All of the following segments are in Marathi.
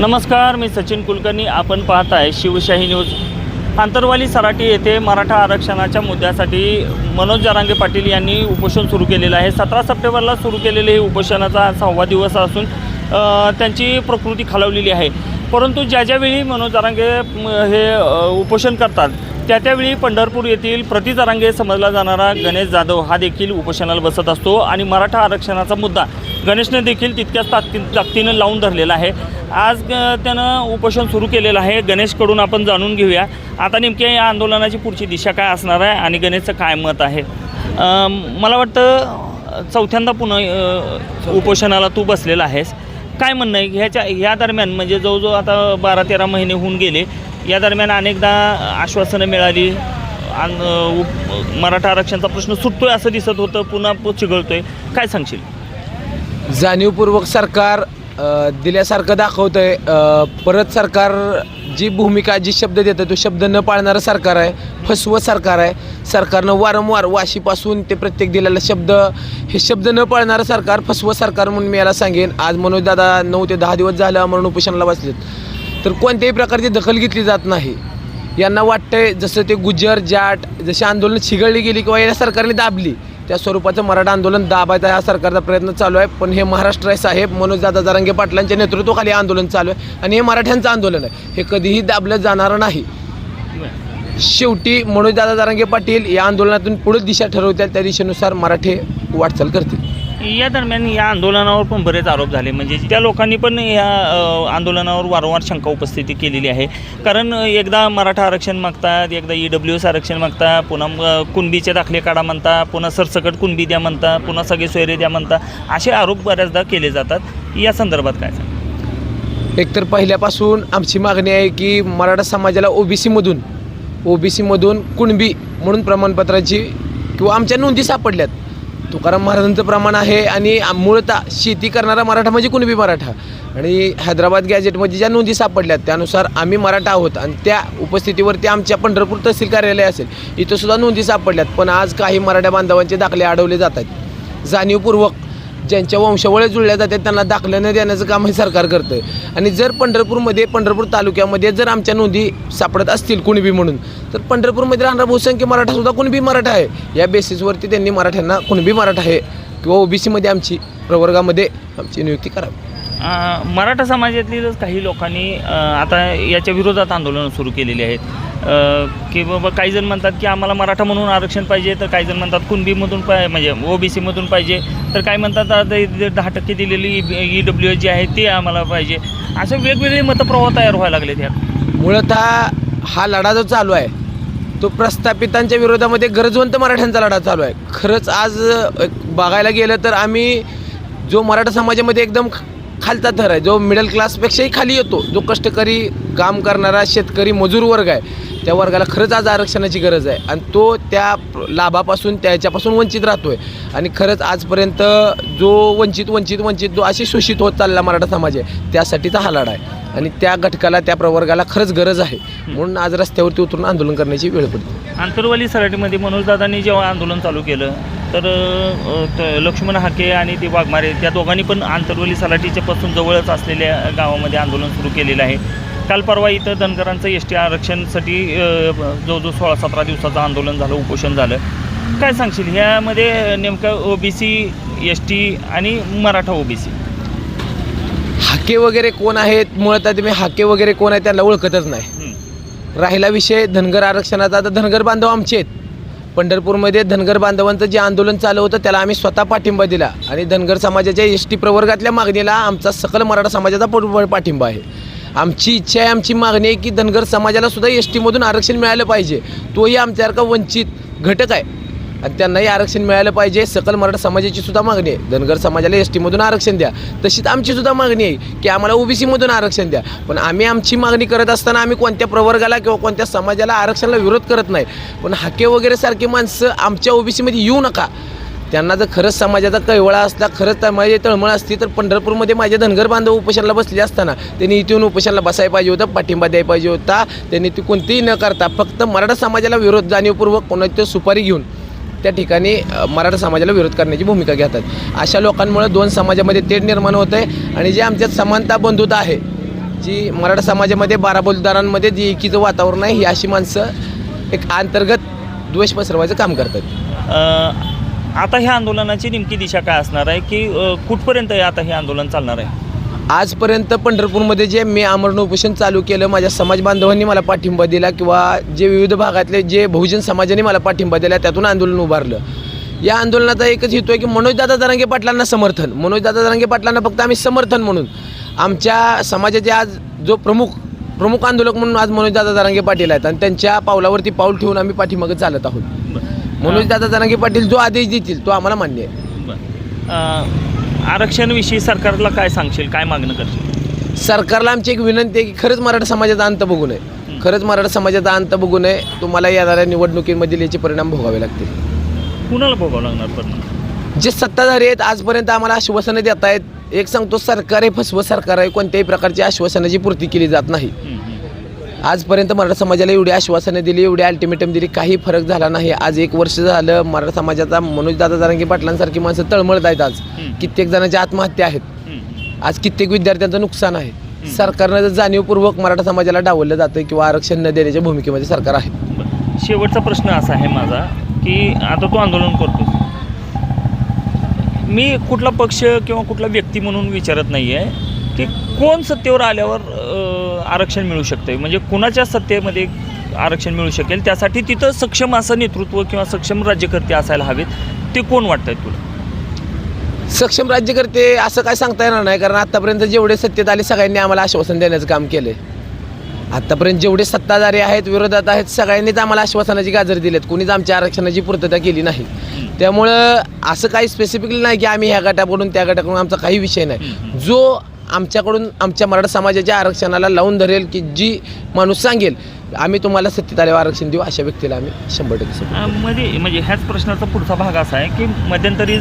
नमस्कार मी सचिन कुलकर्णी. आपण पाहताय शिवशाही न्यूज. आंतरवाली सराटी येथे मराठा आरक्षणाच्या मुद्द्यासाठी मनोज जारांगे पाटील यांनी उपोषण सुरू केलेलं आहे. सतरा सप्टेंबरला सुरू केलेले हे उपोषणाचा सहावा दिवस असून त्यांची प्रकृती खालावलेली आहे. परंतु ज्या ज्यावेळी मनोज जरांगे हे उपोषण करतात त्या त्यावेळी पंढरपूर येथील प्रति जरांगे समजला जाणारा गणेश जाधव हा देखील उपोषणाला बसत असतो आणि मराठा आरक्षणाचा मुद्दा गणेशने देखील तितक्याच ताकदी ताकदीनं लावून धरलेला आहे. आज त्यानं उपोषण सुरू केलेलं आहे. गणेशकडून आपण जाणून घेऊया. आता नेमक्या या आंदोलनाची पुढची दिशा काय असणार आहे आणि गणेशचं काय मत आहे? मला वाटतं चौथ्यांदा पुन्हा उपोषणाला तू बसलेला आहेस. काय म्हणणं आहे? ह्याच्या ह्या दरम्यान म्हणजे जवळजवळ आता बारा तेरा महिने होऊन गेले. या दरम्यान अनेकदा आश्वासनं मिळाली. उप- मराठा आरक्षणाचा प्रश्न सुटतोय असं दिसत होतं पुन्हा चिघळतोय. काय सांगशील? जाणीवपूर्वक सरकार दिल्यासारखं दाखवतंय. परत सरकार जी भूमिका जी शब्द देतं तो शब्द न पाळणारं सरकार आहे फसवं सरकार आहे. सरकारनं वारंवार वाशीपासून ते प्रत्येक दिलेला शब्द हे शब्द न पाळणारं सरकार फसवं सरकार म्हणून मी याला सांगेन. आज मनोजदादा नऊ ते दहा दिवस झालं म्हणून उपोषणाला बसलेत. तर कोणत्याही प्रकारची दखल घेतली जात नाही. यांना वाटतंय जसं ते गुजर जाट जशी आंदोलन चिघळली गेली किंवा या सरकारने दाबली त्या स्वरूपाचं मराठा आंदोलन दाबायचा हा सरकारचा प्रयत्न चालू आहे. पण हे महाराष्ट्र आहे साहेब मनोजदादा जरांगे पाटलांच्या नेतृत्वाखाली आंदोलन चालू आहे आणि हे मराठ्यांचं आंदोलन आहे. हे कधीही दाबलं जाणारं नाही. शेवटी मनोजदादा जरांगे पाटील या आंदोलनातून पुढे दिशा ठरवतात. त्या दिशेनुसार मराठे वाटचाल करतील. या दरम्यान या आंदोलनावर पण बरेच आरोप झाले. म्हणजे त्या लोकांनी पण या आंदोलनावर वारंवार शंका उपस्थिती केलेली आहे. कारण एकदा मराठा आरक्षण मागतात एकदा ई डब्ल्यू एस आरक्षण मागता पुन्हा कुणबीचे दाखले काढा म्हणता पुन्हा सरसकट कुणबी द्या म्हणता पुन्हा सगळे सोयरे द्या म्हणता असे आरोप बऱ्याचदा केले जातात. या संदर्भात काय एकतर पहिल्यापासून आमची मागणी आहे की मराठा समाजाला ओबीसीमधून ओबीसीमधून कुणबी म्हणून प्रमाणपत्राची किंवा आमच्या नोंदी सापडल्यात. तुकाराम महाराजांचं प्रमाण आहे आणि मूळतः शेती करणारा मराठा म्हणजे कुणबी मराठा. आणि हैदराबाद गॅजेटमध्ये ज्या नोंदी सापडल्यात त्यानुसार आम्ही मराठा आहोत आणि त्या उपस्थितीवरती आमच्या पंढरपूर तहसील कार्यालय असेल इथंसुद्धा नोंदी सापडल्यात. पण आज काही मराठा बांधवांचे दाखले अडवले जात आहेत. जाणीवपूर्वक ज्यांच्या वंशावळ्या जुळल्या जातात त्यांना दाखलं न देण्याचं काम हे सरकार करतं आहे आणि जर पंढरपूरमध्ये पंढरपूर तालुक्यामध्ये जर आमच्या नोंदी सापडत असतील कुणबी म्हणून तर पंढरपूरमध्ये राहणारा बहुसंख्य मराठासुद्धा कुणबी मराठा आहे. या बेसिसवरती त्यांनी मराठ्यांना कुणबी मराठा आहे किंवा ओबीसीमध्ये आमची प्रवर्गामध्ये आमची नियुक्ती करावी. मराठा समाजातील काही लोकांनी आता याच्या विरोधात आंदोलनं सुरू केलेली आहेत. की बाबा काही जण म्हणतात की आम्हाला मराठा म्हणून आरक्षण पाहिजे तर काही जण म्हणतात कुणबीमधून पाय म्हणजे ओबीसीमधून पाहिजे तर काही म्हणतात आता दहा टक्के दिलेली ई डब्ल्यू एस जी आहे ते आम्हाला पाहिजे. असे वेगवेगळे मतप्रवाह तयार व्हायला लागले त्यात मुळतः हा लढा जो चालू आहे तो प्रस्थापितांच्या विरोधामध्ये गरजवंत मराठ्यांचा लढा चालू आहे. खरंच आज बघायला गेलं तर आम्ही जो मराठा समाजामध्ये एकदम खालचा थर आहे जो मिडल क्लासपेक्षाही खाली येतो जो कष्टकरी काम करणारा शेतकरी मजूर वर्ग आहे त्या वर्गाला खरंच आज आरक्षणाची गरज आहे. आणि तो त्या लाभापासून त्याच्यापासून वंचित राहतो आहे आणि खरंच आजपर्यंत जो वंचित वंचित वंचित जो असे शोषित होत चालला मराठा समाज आहे त्यासाठीचा हा लढा आहे. आणि त्या घटकाला त्या प्रवर्गाला खरंच गरज आहे. म्हणून आज रस्त्यावरती उतरून आंदोलन करण्याची वेळ पडली आंतरवाली सराटीमध्ये मनोजदादांनी जेव्हा आंदोलन चालू केलं तर त- लक्ष्मण हाके आणि ते वाघमारे त्या दोघांनी पण आंतरवली सराटीच्या पासून जवळच असलेल्या गावामध्ये आंदोलन सुरू केलेलं आहे. काल परवा इथं धनगरांचं एस टी आरक्षणासाठी जवळजवळ सोळा सतरा दिवसाचं आंदोलन झालं उपोषण झालं. काय सांगशील? ह्यामध्ये नेमकं ओबीसी एस टी आणि मराठा ओबीसी. हाके वगैरे कोण आहेत? मुळात तुम्ही हाके वगैरे कोण आहेत त्यांना ओळखतच नाही. राहिला विषय धनगर आरक्षणाचा. आता धनगर बांधव आमचे आहेत. पंढरपूरमध्ये धनगर बांधवांचं जे आंदोलन चालू होतं त्याला आम्ही स्वतः पाठिंबा दिला. आणि धनगर समाजाच्या एस टी प्रवर्गातल्या मागणीला आमचा सकल मराठा समाजाचा पाठिंबा आहे. आमची इच्छा आहे आमची मागणी आहे की धनगर समाजाला सुद्धा एस टीमधून आरक्षण मिळालं पाहिजे. तोही आमच्यासारखा वंचित घटक आहे. आणि त्यांनाही आरक्षण मिळालं पाहिजे. सकल मराठा समाजाची सुद्धा मागणी आहे. धनगर समाजाला एस टीमधून आरक्षण द्या. तशीच आमची सुद्धा मागणी आहे की आम्हाला ओबीसीमधून आरक्षण द्या. पण आम्ही आमची मागणी करत असताना आम्ही कोणत्या प्रवर्गाला किंवा कोणत्या समाजाला आरक्षणाला विरोध करत नाही. पण हाके वगैरे सारखी माणसं आमच्या ओबीसीमध्ये येऊ नका. त्यांना जर खरंच समाजाचा कैवळा असला खरंच माझी तळमळ असती तर पंढरपूरमध्ये माझे धनगर बांधव उपोषणाला बसले असताना त्यांनी इथून उपोषणाला बसायला पाहिजे होतं पाठिंबा द्यायला पाहिजे होता. त्यांनी ती कोणतीही न करता फक्त मराठा समाजाला विरोध जाणीवपूर्वक कोणाची सुपारी घेऊन त्या ठिकाणी मराठा समाजाला विरोध करण्याची भूमिका घेतात. अशा लोकांमुळे दोन समाजामध्ये तेढ निर्माण होत आहे आणि जे आमच्यात समानता बंधुता आहे जी मराठा समाजामध्ये बाराबोलदारांमध्ये जी एकीचं वातावरण आहे ही अशी माणसं एक अंतर्गत द्वेष पसरवायचं काम करतात. आता ह्या आंदोलनाची नेमकी दिशा काय असणार आहे की अ, कुठपर्यंत हे आता हे आंदोलन चालणार आहे? आजपर्यंत पंढरपूरमध्ये जे मी आमरण उपोषण चालू केलं माझ्या समाज बांधवांनी मला पाठिंबा दिला किंवा जे विविध भागातले जे बहुजन समाजाने मला पाठिंबा दिला त्यातून आंदोलन उभारलं. या आंदोलनाचा एकच हेतू आहे की मनोजदादा जरांगे पाटलांना समर्थन. मनोजदादा जरांगे पाटलांना फक्त आम्ही समर्थन म्हणून. आमच्या समाजाचे आज जो प्रमुख प्रमुख आंदोलक म्हणून आज मनोजदादा जरांगे पाटील आहेत आणि त्यांच्या पावलावरती पाऊल ठेवून आम्ही पाठीमागे चालत आहोत. मनोजदादा जरांगे पाटील जो आदेश देतील तो आम्हाला मान्य आहे. बरं. आरक्षणाविषयी सरकारला काय सांगशील काय मागणं करशील? सरकारला आमची एक विनंती आहे की खरंच मराठा समाजाचा अंत बघू नये. खरंच मराठा समाजाचा अंत बघू नये. तुम्हाला येणाऱ्या निवडणुकीमधील याचे परिणाम भोगावे लागतील. कुणाला भोगावं लागणार परिणाम जे सत्ताधारी आहेत आजपर्यंत आम्हाला आश्वासनं देत आहेत एक सांगतो सरकार आहे फसवं सरकार आहे कोणत्याही प्रकारची आश्वासनाची पूर्ती केली जात नाही. आजपर्यंत मराठा समाजाला एवढी आश्वासनं दिली एवढी अल्टिमेटम दिली काही फरक झाला नाही. आज एक वर्ष झालं मराठा समाजाचा मनोजदादा जारंगी पाटलांसारखी माणसं तळमळत आहेत आज. कित्येक जणांच्या आत्महत्या आहेत. आज कित्येक विद्यार्थ्यांचं नुकसान आहे. सरकारनं जर जाणीवपूर्वक मराठा समाजाला डावललं जातं किंवा आरक्षण न देण्याच्या भूमिकेमध्ये सरकार आहे. शेवटचा प्रश्न असा आहे माझा की आता तू आंदोलन करतोस मी कुठला पक्ष किंवा कुठला व्यक्ती म्हणून विचारत नाही आहे की कोण सत्तेवर आल्यावर आरक्षण मिळू शकते म्हणजे कुणाच्या सत्तेमध्ये आरक्षण मिळू शकेल त्यासाठी तिथं सक्षम असं नेतृत्व किंवा सक्षम राज्यकर्ते असायला हवेत ते कोण वाटत आहेत तुला? सक्षम राज्यकर्ते असं काय सांगता येणार नाही कारण आतापर्यंत जेवढे सत्तेत आले सगळ्यांनी आम्हाला आश्वासन देण्याचं काम केलंय. आतापर्यंत जेवढे सत्ताधारी आहेत विरोधात आहेत सगळ्यांनीच आम्हाला आश्वासनाची गाजर दिलेत. कोणीच आमच्या आरक्षणाची पूर्तता केली नाही. त्यामुळं असं काही स्पेसिफिकली नाही की आम्ही ह्या गटाकडून त्या गटाकडून आमचा काही विषय नाही. जो आमच्याकडून आमच्या मराठा समाजाच्या आरक्षणाला लावून धरेल की जी माणूस सांगेल आम्ही तुम्हाला सत्तेत आल्यावर आरक्षण देऊ अशा व्यक्तीला आम्ही शंभर टक्के मध्ये म्हणजे ह्याच प्रश्नाचा पुढचा भाग असा आहे की मध्यंतरी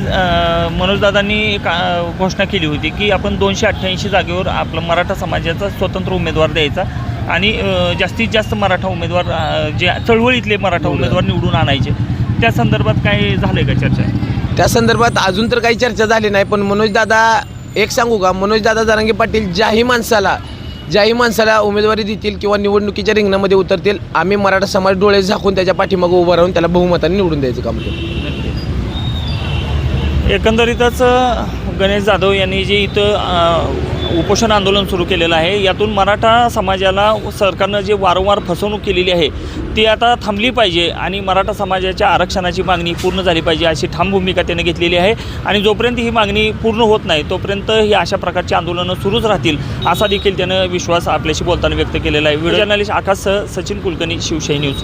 मनोजदादांनी अ, घोषणा केली होती की आपण दोनशे अठ्ठ्याऐंशी जागेवर आपलं मराठा समाजाचा स्वतंत्र उमेदवार द्यायचा आणि जास्तीत जास्त मराठा उमेदवार जे चळवळीतले मराठा उमेदवार निवडून आणायचे. त्या संदर्भात काय झालंय का चर्चा? त्या संदर्भात अजून तर काही चर्चा झाली नाही पण मनोज दादा एक सांगू का? मनोज दादा पाटील ज्याही माणसाला ज्याही माणसाला उमेदवारी देतील किंवा निवडणुकीच्या रिंगणामध्ये उतरतील आम्ही मराठा समाज डोळे झाकून त्याच्या पाठीमागं उभं राहून त्याला बहुमताने निवडून द्यायचं काम करतो एकंदरीतच गणेश जाधव यांनी जे इथं उपोषण आंदोलन सुरू केलेलं आहे. यातून मराठा समाजाला सरकारनं जे वारंवार फसवणूक केलेली आहे ती आता थांबली पाहिजे आणि मराठा समाजाच्या आरक्षणाची मागणी पूर्ण झाली पाहिजे अशी ठाम भूमिका त्याने घेतलेली आहे. आणि जोपर्यंत ही मागणी पूर्ण होत नाही तोपर्यंत ही अशा प्रकारची आंदोलनं सुरूच राहतील असा देखील त्यानं विश्वास आपल्याशी बोलताना व्यक्त केलेला आहे. व्हिडिओ जर्नलिस्ट आकाशसह सचिन कुलकर्णी शिवशाही न्यूज.